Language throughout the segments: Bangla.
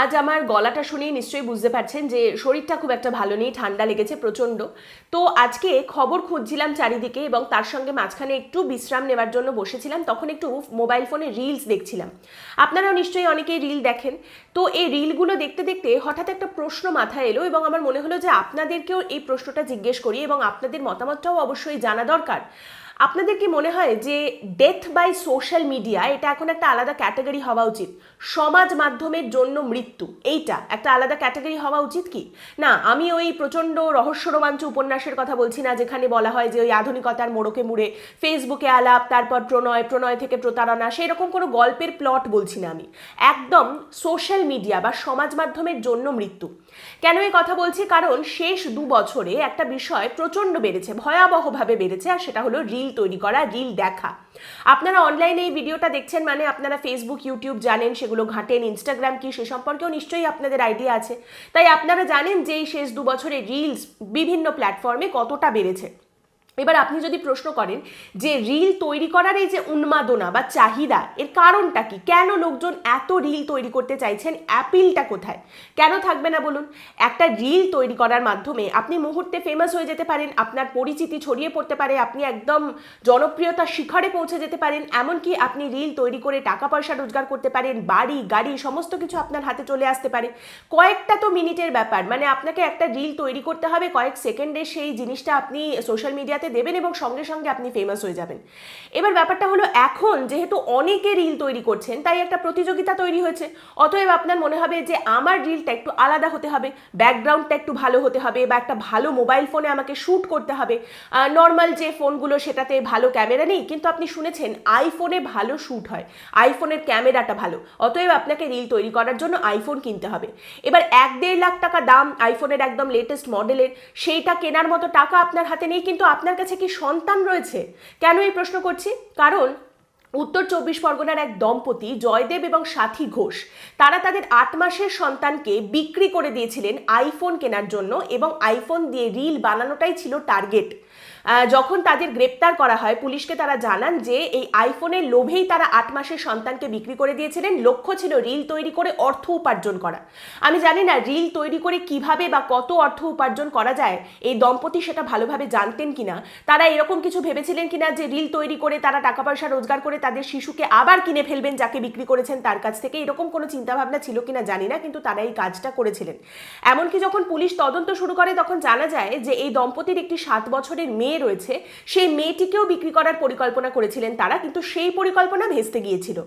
আজ আমার গলাটা শুনেই নিশ্চয়ই বুঝতে পারছেন যে শরীরটা খুব একটা ভালো নেই, ঠান্ডা লেগেছে প্রচণ্ড। তো আজকে খবর খুঁজছিলাম চারিদিকে এবং তার সঙ্গে মাঝখানে একটু বিশ্রাম নেবার জন্য বসেছিলাম, তখন একটু মোবাইল ফোনে রিলস দেখছিলাম। আপনারাও নিশ্চয়ই অনেকেই রিল দেখেন। তো এই রিলগুলো দেখতে দেখতে হঠাৎ একটা প্রশ্ন মাথায় এলো এবং আমার মনে হলো যে আপনাদেরকেও এই প্রশ্নটা জিজ্ঞেস করি এবং আপনাদের মতামতটাও অবশ্যই জানা দরকার। আপনাদের কি মনে হয় যে ডেথ বাই সোশ্যাল মিডিয়া এটা এখন একটা আলাদা ক্যাটাগরি হওয়া উচিত? সমাজ মাধ্যমের জন্য মৃত্যু, এইটা একটা আলাদা ক্যাটাগরি হওয়া উচিত কি? না, আমি ওই প্রচণ্ড রহস্য রোমাঞ্চ উপন্যাসের কথা বলছি না, যেখানে বলা হয় যে ওই আধুনিকতার মোড়কে মুড়ে ফেসবুকে আলাপ, তারপর প্রণয় প্রণয় থেকে প্রতারণা সেই রকম কোনো গল্পের প্লট বলছি না আমি। একদম সোশ্যাল মিডিয়া বা সমাজ মাধ্যমের জন্য মৃত্যু। কেন এই কথা বলছি? কারণ শেষ দু বছরে একটা বিষয় প্রচণ্ড বেড়েছে, ভয়াবহভাবে বেড়েছে, আর সেটা হলো রিল তৈরি করা রিল দেখা। আপনারা অনলাইনে এই ভিডিওটা দেখছেন মানে আপনারা ফেসবুক ইউটিউব জানেন, সেগুলো ঘাটেন ইনস্টাগ্রাম কি, সে সম্পর্কেও নিশ্চয়ই আপনাদের আইডিয়া আছে। তাই আপনারা জানেন যে এই শেষ দু বছরে রিলস বিভিন্ন প্ল্যাটফর্মে কতটা বেড়েছে। এবার আপনি যদি প্রশ্ন করেন যে রিল তৈরি করার এই যে উন্মাদনা বা চাহিদা, এর কারণটা কি? কেন লোকজন এত রিল তৈরি করতে চাইছেন? অ্যাপিলটা কোথায়? কেন থাকবে না বলুন? একটা রিল তৈরি করার মাধ্যমে আপনি মুহূর্তে ফেমাস হয়ে যেতে পারেন, আপনার পরিচিতি ছড়িয়ে পড়তে পারে, আপনি একদম জনপ্রিয়তার শিখরে পৌঁছে যেতে পারেন, এমনকি আপনি রিল তৈরি করে টাকা পয়সা রোজগার করতে পারেন, বাড়ি, গাড়ি, সমস্ত কিছু আপনার হাতে চলে আসতে পারে। কয়েকটা তো মিনিটের ব্যাপার মানে আপনাকে একটা রিল তৈরি করতে হবে, কয়েক সেকেন্ডে সেই জিনিসটা আপনি সোশ্যাল মিডিয়াতে দেবেন এবং সঙ্গে সঙ্গে আপনি ফেমাস হয়ে যাবেন। এবার ব্যাপারটা হলো, এখন যেহেতু অনেকে রিল তৈরি করছেন, তাই একটা প্রতিযোগিতা তৈরি হয়েছে। অতএব আপনার মনে হবে যে, আমার রিলটা একটু আলাদা হতে হবে ব্যাকগ্রাউন্ডটা একটু ভালো হতে হবে বা একটা ভালো মোবাইল ফোনে আমাকে শ্যুট করতে হবে। নর্মাল যে ফোনগুলো সেটাতে ভালো ক্যামেরা নেই, কিন্তু আপনি শুনেছেন আইফোনে ভালো শ্যুট হয় আইফোনের ক্যামেরাটা ভালো। অতএব আপনাকে রিল তৈরি করার জন্য আইফোন কিনতে হবে। এবার এক দেড় লাখ টাকা দাম আইফোনের একদম লেটেস্ট মডেলের সেইটা কেনার মতো টাকা আপনার হাতে নেই, কিন্তু আপনার কাছে কি সন্তান রয়েছে? কেন এই প্রশ্ন করছি? কারণ উত্তর চব্বিশ পরগনার এক দম্পতি জয়দেব এবং সাথী ঘোষ, তারা তাদের আট মাসের সন্তানকে বিক্রি করে দিয়েছিলেন আইফোন কেনার জন্য এবং আইফোন দিয়ে রিল বানানোটাই ছিল টার্গেট। যখন তাদের গ্রেপ্তার করা হয়, পুলিশকে তারা জানান যে এই আইফোনের লোভেই তারা আট মাসের সন্তানকে বিক্রি করে দিয়েছিলেন। লক্ষ্য ছিল রিল তৈরি করে অর্থ উপার্জন করা। আমি জানি না রিল তৈরি করে কীভাবে বা কত অর্থ উপার্জন করা যায়। এই দম্পতি সেটা ভালোভাবে জানতেন কিনা? তারা এরকম কিছু ভেবেছিলেন কিনা যে রিল তৈরি করে তারা টাকা পয়সা রোজগার করে তাদের শিশুকে আবার কিনে ফেলবেন যাকে বিক্রি করেছেন তার কাছ থেকে? এরকম কোনো চিন্তাভাবনা ছিল কিনা জানি না, কিন্তু তারা এই কাজটা করেছিলেন। এমনকি যখন পুলিশ তদন্ত শুরু করে, তখন জানা যায় যে এই দম্পতির একটি সাত বছরের মেয়ে রয়েছে, সেই মেয়েটিকেও বিক্রি করার পরিকল্পনা করেছিলেন তারা, কিন্তু সেই পরিকল্পনা ভেস্তে গিয়েছিল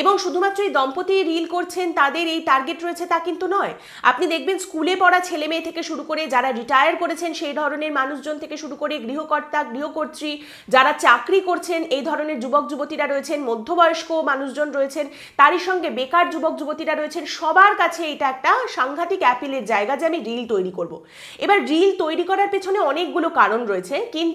এবং শুধুমাত্র এই দম্পতি রিল করছেন, তাদের এই টার্গেট রয়েছে তা কিন্তু নয় আপনি দেখবেন স্কুলে পড়া ছেলে মেয়ে থেকে শুরু করে যারা রিটায়ার করেছেন, সেই ধরনের মানুষজন থেকে শুরু করে গৃহকর্তা, গৃহকর্ত্রী, যারা চাকরি করছেন, এই ধরনের যুবক যুবতীরা রয়েছেন, মধ্যবয়স্ক মানুষজন রয়েছেন, তারই সঙ্গে বেকার যুবক যুবতীরা রয়েছেন, সবার কাছে এটা একটা সাংঘাতিক অ্যাপিলের জায়গা যে আমি রিল তৈরি করব। এবার রিল তৈরি করার পেছনে অনেকগুলো কারণ রয়েছে, কিন্তু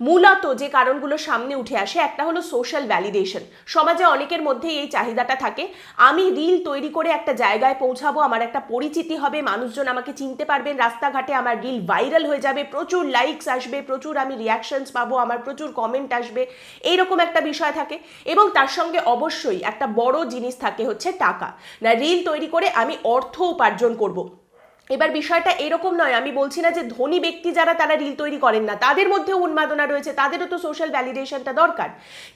মূলত যে কারণগুলো সামনে উঠে আসে, একটা হলো সোশ্যাল ভ্যালিডেশন সমাজে অনেকের মধ্যেই এই চাহিদাটা থাকে। আমি রিল তৈরি করে একটা জায়গায় পৌঁছাবো, আমার একটা পরিচিতি হবে, মানুষজন আমাকে চিনতে পারবেন, রাস্তাঘাটে আমার রিল ভাইরাল হয়ে যাবে, প্রচুর লাইকস আসবে, প্রচুর আমি রিয়াকশনস পাবো, আমার প্রচুর কমেন্ট আসবে, এইরকম একটা বিষয় থাকে। এবং তার সঙ্গে অবশ্যই একটা বড় জিনিস থাকে হচ্ছে টাকা। না রিল তৈরি করে আমি অর্থ উপার্জন করব। এবার বিষয়টা এরকম নয়, আমি বলছি না যে ধনী ব্যক্তি যারা তারা রিল তৈরি করেন না। তাদের মধ্যেও উন্মাদনা রয়েছে, তাদেরও তো সোশ্যাল ভ্যালিডেশনটা দরকার।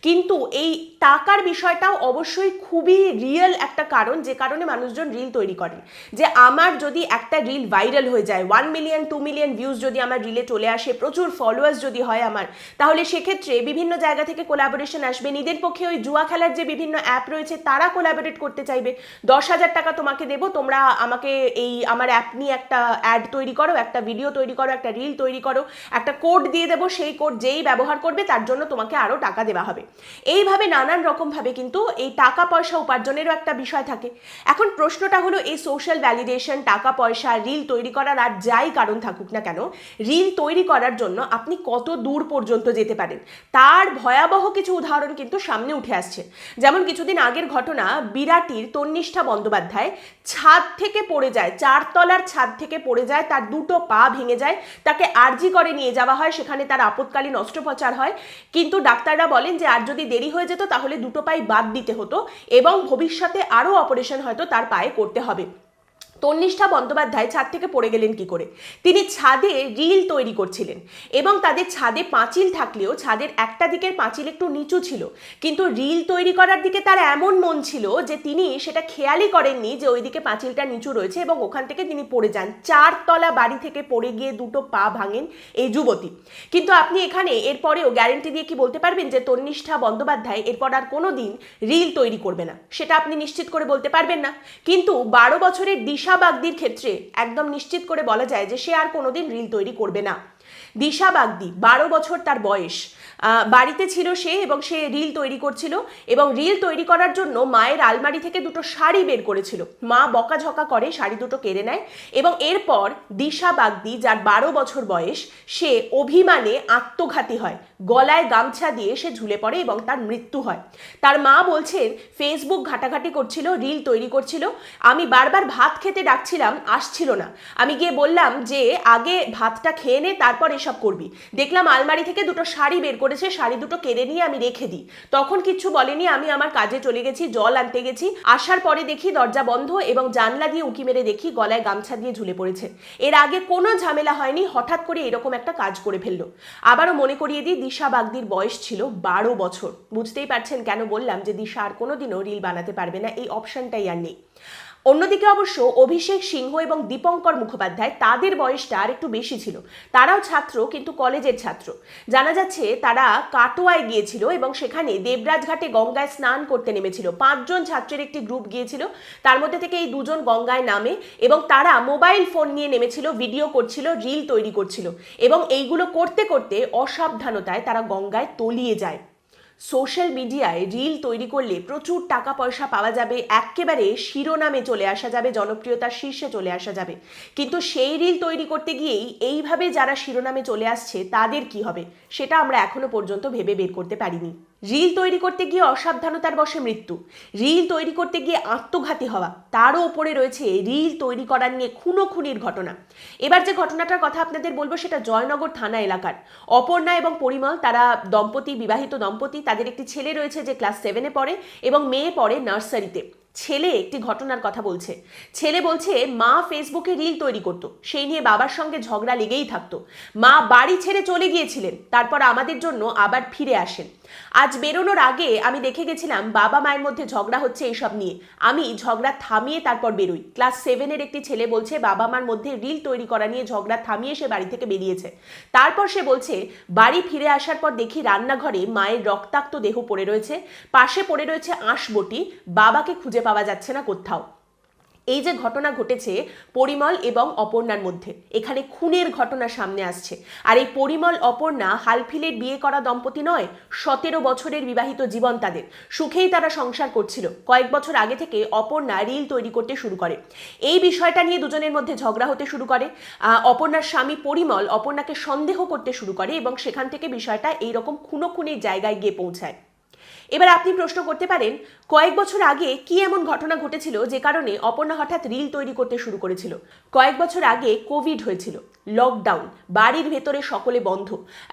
কিন্তু এই টাকার বিষয়টাও অবশ্যই খুবই রিয়েল একটা কারণ, যে কারণে মানুষজন রিল তৈরি করেন। যে আমার যদি একটা রিল ভাইরাল হয়ে যায় one million two million views যদি আমার রিলে চলে আসে, প্রচুর ফলোয়ার্স যদি হয় আমার, তাহলে সেক্ষেত্রে বিভিন্ন জায়গা থেকে কোলাবোরেশন আসবে। নিজের পক্ষে ওই জুয়া খেলার যে বিভিন্ন অ্যাপ রয়েছে, তারা কোলাবোরেট করতে চাইবে। দশ হাজার টাকা তোমাকে দেবো, তোমরা আমাকে এই, আমার অ্যাপ নিয়ে একটা অ্যাড তৈরি করো, একটা ভিডিও তৈরি করো, একটা রিল তৈরি করো, একটা কোড দিয়ে দেবো, সেই কোড যেই ব্যবহার করবে তার জন্য তোমাকে আরও টাকা দেওয়া হবে। এইভাবে নানান রকমভাবে কিন্তু এই টাকা পয়সা উপার্জনেরও একটা বিষয় থাকে। এখন প্রশ্নটা হলো, এই সোশ্যাল ভ্যালিডেশন টাকা পয়সা রিল তৈরি করার আর যাই কারণ থাকুক না কেন রিল তৈরি করার জন্য আপনি কত দূর পর্যন্ত যেতে পারেন? তার ভয়াবহ কিছু উদাহরণ কিন্তু সামনে উঠে আসছে। যেমন কিছুদিন আগের ঘটনা, বিরাটির তন্নিষ্ঠা বন্দ্যোপাধ্যায় ছাদ থেকে পড়ে যায়, চারতলার ছাদ থেকে পড়ে যায়, তার দুটো পা ভেঙে যায়, তাকে আরজি করে নিয়ে যাওয়া হয়, সেখানে তার আপৎকালীন অস্ত্রোপচার হয়। কিন্তু ডাক্তাররা বলেন যে, আর যদি দেরি হয়ে যেত, তাহলে দুটো পায়ে বাদ দিতে হতো এবং ভবিষ্যতে আরও অপারেশন হয়তো তার পায়ে করতে হবে। তন্নিষ্ঠা বন্দ্যোপাধ্যায় ছাদ থেকে পড়ে গেলেন কি করে? তিনি ছাদে রিল তৈরি করছিলেন এবং তাদের ছাদে পাঁচিল থাকলেও ছাদের একটা দিকের পাঁচিল একটু নিচু ছিল। কিন্তু রিল তৈরি করার দিকে তার এমন মন ছিল যে তিনি সেটা খেয়ালই করেননি যে ওইদিকে পাঁচিলটা নিচু রয়েছে এবং ওখান থেকে তিনি পড়ে যান। চারতলা বাড়ি থেকে পড়ে গিয়ে দুটো পা ভাঙেন এই যুবতী। কিন্তু আপনি এখানে এরপরেও গ্যারেন্টি দিয়ে কি বলতে পারবেন যে তন্নিষ্ঠা বন্দ্যোপাধ্যায় এরপর আর কোনো দিন রিল তৈরি করবে না? সেটা আপনি নিশ্চিত করে বলতে পারবেন না। কিন্তু বারো বছরের দিশা বাগদির ক্ষেত্রে একদম নিশ্চিত করে বলা যায় যে সে আর কোনোদিন রিল তৈরি করবে না। দিশা বাগদি, বারো বছর তার বয়স। বাড়িতে ছিল সে এবং সে রিল তৈরি করছিল এবং রিল তৈরি করার জন্য মায়ের আলমারি থেকে দুটো শাড়ি বের করেছিল। মা বকাঝকা করে শাড়ি দুটো কেড়ে নেয় এবং এরপর দিশা বাগদি, যার বারো বছর বয়স, সে অভিমানে আত্মঘাতী হয়। গলায় গামছা দিয়ে সে ঝুলে পড়ে এবং তার মৃত্যু হয়। তার মা বলছেন, ফেসবুক ঘাটাঘাটি করছিল, রিল তৈরি করছিল। আমি বারবার ভাত খেতে ডাকছিলাম, আসছিল না। আমি গিয়ে বললাম যে, আগে ভাতটা খেয়ে নে, তারপর এসব করবি। দেখলাম আলমারি থেকে দুটো শাড়ি বের করেছে, শাড়ি দুটো কেড়ে নিয়ে আমি রেখে দিই। তখন কিচ্ছু বলেনি, আমি আমার কাজে চলে গেছি, জল আনতে গেছি। আসার পরে দেখি দরজা বন্ধ এবং জানলা দিয়ে উঁকি মেরে দেখি গলায় গামছা দিয়ে ঝুলে পড়েছে। এর আগে কোনো ঝামেলা হয়নি, হঠাৎ করে এরকম একটা কাজ করে ফেলল। আবারও মনে করিয়ে দিই, দিশা বাগদির বয়স ছিল বারো বছর। বুঝতেই পারছেন কেন বললাম যে দিশা আর কোনোদিনও রিল বানাতে পারবে না, এই অপশনটাই আর নেই। অন্যদিকে অবশ্য অভিষেক সিংহ এবং দীপঙ্কর মুখোপাধ্যায় তাদের বয়সটা আর একটু বেশি ছিল। তারাও ছাত্র, কিন্তু কলেজের ছাত্র। জানা যাচ্ছে তারা কাটোয়ায় গিয়েছিল এবং সেখানে দেবরাজ ঘাটে গঙ্গায় স্নান করতে নেমেছিল। পাঁচজন ছাত্রের একটি গ্রুপ গিয়েছিল, তার মধ্যে থেকে এই দুজন গঙ্গায় নামে এবং তারা মোবাইল ফোন নিয়ে নেমেছিল, ভিডিও করছিল, রিল তৈরি করছিল এবং এইগুলো করতে করতে অসাবধানতায় তারা গঙ্গায় তলিয়ে যায়। সোশ্যাল মিডিয়ায় রিল তৈরি করলে প্রচুর টাকা পয়সা পাওয়া যাবে একেবারে শিরোনামে চলে আসা যাবে, জনপ্রিয়তার শীর্ষে চলে আসা যাবে। কিন্তু সেই রিল তৈরি করতে গিয়েই এইভাবে যারা শিরোনামে চলে আসছে, তাদের কি হবে? সেটা আমরা এখনও পর্যন্ত ভেবে বের করতে পারিনি। রিল তৈরি করতে গিয়ে অসাবধানতার বশে মৃত্যু। রিল তৈরি করতে গিয়ে আত্মঘাতী হওয়া, তারও ওপরে রয়েছে রিল তৈরি করা নিয়ে খুনো খুনির ঘটনা। এবার যে ঘটনাটার কথা আপনাদের বলব, সেটা জয়নগর থানা এলাকার। অপর্ণা এবং পরিমল, তারা দম্পতি, বিবাহিত দম্পতি তাদের একটি ছেলে রয়েছে যে ক্লাস সেভেনে পড়ে এবং মেয়ে পড়ে নার্সারিতে ছেলে একটি ঘটনার কথা বলছে। ছেলে বলছে, মা ফেসবুকে রিল তৈরি করত। সেই নিয়ে বাবার সঙ্গে ঝগড়া লেগেই থাকতো। মা বাড়ি ছেড়ে চলে গিয়েছিলেন। তারপর আমাদের জন্য আবার ফিরে আসেন। আজ বেরোনোর আগে আমি দেখে গেছিলাম বাবা মায়ের মধ্যে ঝগড়া হচ্ছে এইসব নিয়ে। আমি ঝগড়া থামিয়ে তারপর বেরোই। ক্লাস সেভেনের একটি ছেলে বলছে, বাবা মার মধ্যে রিল তৈরি করা নিয়ে ঝগড়া থামিয়ে সে বাড়ি থেকে বেরিয়েছে। তারপর সে বলছে, বাড়ি ফিরে আসার পর দেখি রান্নাঘরে মায়ের রক্তাক্ত দেহ পড়ে রয়েছে। পাশে পড়ে রয়েছে আঁশবটি। বাবাকে খুঁজে পাওয়া যাচ্ছে না কোথাও। এই যে ঘটনা ঘটেছে পরিমল এবং অপর্ণার মধ্যে, এখানে খুনের ঘটনা সামনে আসছে। আর এই পরিমল, অপর্ণা হালফিলের বিয়ে করা দম্পতি নয়, সতেরো বছরের বিবাহিত জীবন তাদের। সুখেই তারা সংসার করছিল। কয়েক বছর আগে থেকে অপর্ণা রিল তৈরি করতে শুরু করে। এই বিষয়টা নিয়ে দুজনের মধ্যে ঝগড়া হতে শুরু করে। অপর্ণার স্বামী পরিমল অপর্ণাকে সন্দেহ করতে শুরু করে এবং সেখান থেকে বিষয়টা এইরকম খুনো খুনের জায়গায় গিয়ে পৌঁছায়। এবার আপনি প্রশ্ন করতে পারেন, কয়েক বছর আগে কি এমন ঘটনা ঘটেছিল যে কারণে অপর্ণা হঠাৎ রিল তৈরি করতে শুরু করেছিল? কয়েক বছর আগে কোভিড হয়েছিল লকডাউন বাড়ির ভেতরে সকলে বন্ধ।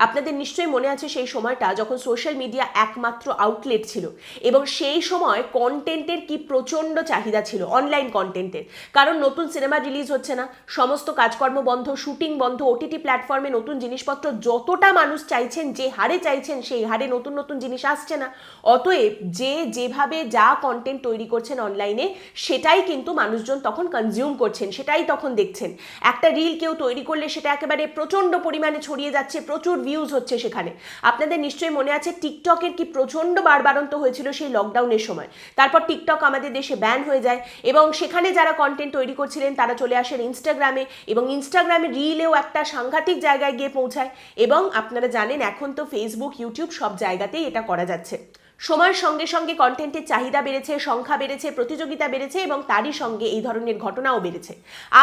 আপনাদের নিশ্চয়ই মনে আছে সেই সময়টা যখন সোশ্যাল মিডিয়া একমাত্র আউটলেট ছিল এবং সেই সময় কন্টেন্টের কি প্রচণ্ড চাহিদা ছিল অনলাইন কন্টেন্টের কারণ নতুন সিনেমা রিলিজ হচ্ছে না, সমস্ত কাজকর্ম বন্ধ শুটিং বন্ধ ওটিটি প্ল্যাটফর্মে নতুন জিনিসপত্র যতটা মানুষ চাইছেন, যে হারে চাইছেন, সেই হারে নতুন নতুন জিনিস আসছে না। অতএব যে যেভাবে যা কন্টেন্ট তৈরি করছেন অনলাইনে সেটাই কিন্তু মানুষজন তখন কনজিউম করছেন, সেটাই তখন দেখছেন। একটা রিল কেউ তৈরি করলে সেটা একেবারে প্রচণ্ড পরিমাণে ছড়িয়ে যাচ্ছে, প্রচুর ভিউজ হচ্ছে সেখানে। আপনাদের নিশ্চয়ই মনে আছে টিকটকের কি প্রচণ্ড বারবারন্ত হয়েছিল সেই লকডাউনের সময়। তারপর টিকটক আমাদের দেশে ব্যান হয়ে যায় এবং সেখানে যারা কন্টেন্ট তৈরি করছিলেন, তারা চলে আসেন ইনস্টাগ্রামে এবং ইনস্টাগ্রামে রিলেও একটা সাংঘাতিক জায়গায় গিয়ে পৌঁছায় এবং আপনারা জানেন এখন তো ফেসবুক ইউটিউব সব জায়গাতেই এটা করা যাচ্ছে। সময়ের সঙ্গে সঙ্গে কন্টেন্টের চাহিদা বেড়েছে, সংখ্যা বেড়েছে, প্রতিযোগিতা বেড়েছে এবং তারই সঙ্গে এই ধরনের ঘটনাও বেড়েছে।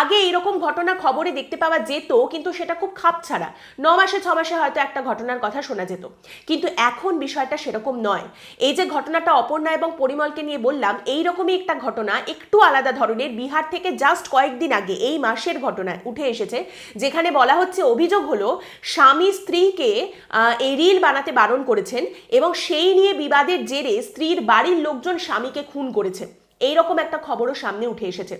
আগে এরকম ঘটনা খবরে দেখতে পাওয়া যেত, কিন্তু সেটা খুব খাপ ছাড়া। ন মাসে, ছ মাসে হয়তো একটা ঘটনার কথা শোনা যেত। কিন্তু এখন বিষয়টা সেরকম নয়। এই যে ঘটনাটা অপর্ণা এবং পরিমলকে নিয়ে বললাম এই রকমই একটা ঘটনা একটু আলাদা ধরনের বিহার থেকে জাস্ট কয়েকদিন আগে, এই মাসের ঘটনায় উঠে এসেছে, যেখানে বলা হচ্ছে অভিযোগ হলো, স্বামী স্ত্রীকে এই রিল বানাতে বারণ করেছেন এবং সেই নিয়ে বিবাদের জেরে স্ত্রীর বাড়ির লোকজন স্বামীকে খুন করেছে। এই রকম একটা খবরও সামনে উঠে এসেছে।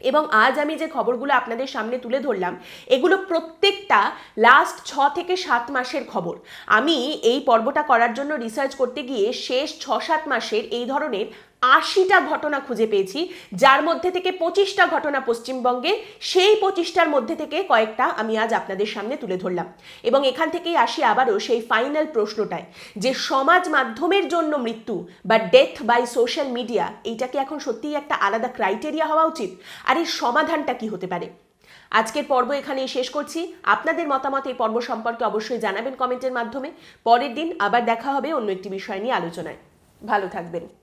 এবং আজ আমি যে খবরগুলো আপনাদের সামনে তুলে ধরলাম, এগুলো প্রত্যেকটা লাস্ট ছ থেকে সাত মাসের খবর। আমি এই পর্বটা করার জন্য রিসার্চ করতে গিয়ে শেষ ছ সাত মাসের এই ধরনের আশিটা ঘটনা খুঁজে পেয়েছি, যার মধ্যে থেকে পঁচিশটা ঘটনা পশ্চিমবঙ্গে, সেই পঁচিশটার মধ্যে থেকে কয়েকটা আমি আজ আপনাদের সামনে তুলে ধরলাম। এবং এখান থেকেই আসি আবারও সেই ফাইনাল প্রশ্নটায়, যে সমাজ মাধ্যমের জন্য মৃত্যু বা ডেথ বাই সোশ্যাল মিডিয়া এইটা কি এখন সত্যিই একটা আলাদা ক্রাইটেরিয়া হওয়া উচিত? আর এর সমাধানটা কি হতে পারে? আজকের পর্ব এখানেই শেষ করছি। আপনাদের মতামত এই পর্ব সম্পর্কে অবশ্যই জানাবেন কমেন্টের মাধ্যমে। পরের দিন আবার দেখা হবে অন্য একটি বিষয় নিয়ে আলোচনায়। ভালো থাকবেন।